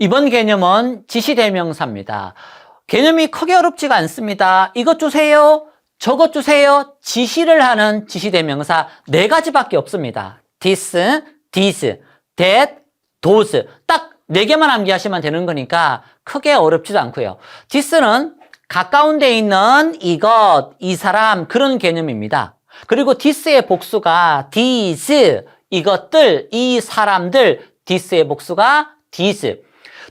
이번 개념은 지시대명사입니다. 개념이 크게 어렵지가 않습니다. 이것 주세요. 저것 주세요. 지시를 하는 지시대명사 네 가지밖에 없습니다. this, this, that, those. 딱 네 개만 암기하시면 되는 거니까 크게 어렵지도 않고요. this는 가까운 데 있는 이것, 이 사람 그런 개념입니다. 그리고 this의 복수가 these, 이것들, 이 사람들, this의 복수가 these.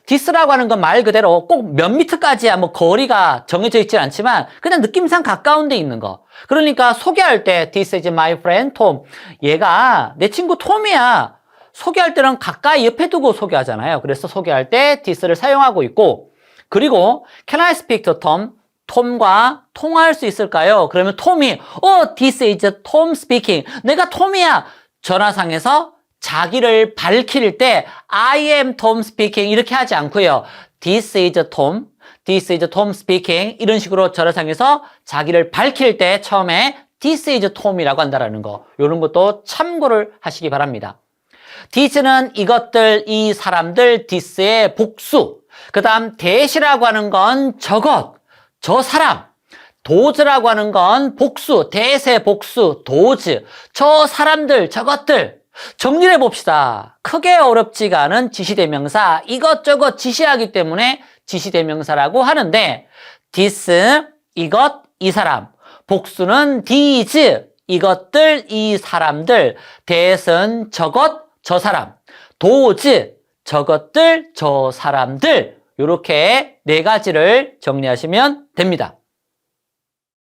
디스라고 하는 건 말 그대로 꼭 몇 미터까지야 뭐 거리가 정해져 있지 않지만 그냥 느낌상 가까운 데 있는 거. 그러니까 소개할 때 this is my friend Tom. 얘가 내 친구 톰이야. 소개할 때는 가까이 옆에 두고 소개하잖아요. 그래서 소개할 때 this를 사용하고 있고 그리고 can I speak to Tom? 톰과 통화할 수 있을까요? 그러면 톰이 어 this is Tom speaking. 내가 톰이야. 전화상에서 자기를 밝힐 때 I am Tom speaking 이렇게 하지 않고요. This is Tom, This is Tom speaking 이런 식으로 전화상에서 자기를 밝힐 때 처음에 This is Tom이라고 한다라는 거 이런 것도 참고를 하시기 바랍니다. this는 이것들, 이 사람들, this의 복수. 그 다음 that이라고 하는 건 저것, 저 사람. 도즈라고 하는 건 복수, that의 복수, 도즈. 저 사람들, 저것들. 정리를 해봅시다. 크게 어렵지가 않은 지시대명사, 이것저것 지시하기 때문에 지시대명사라고 하는데, this, 이것, 이 사람. 복수는 these, 이것들, 이 사람들. that은 저것, 저 사람. 도즈, 저것들, 저 사람들. 이렇게 네 가지를 정리하시면 됩니다.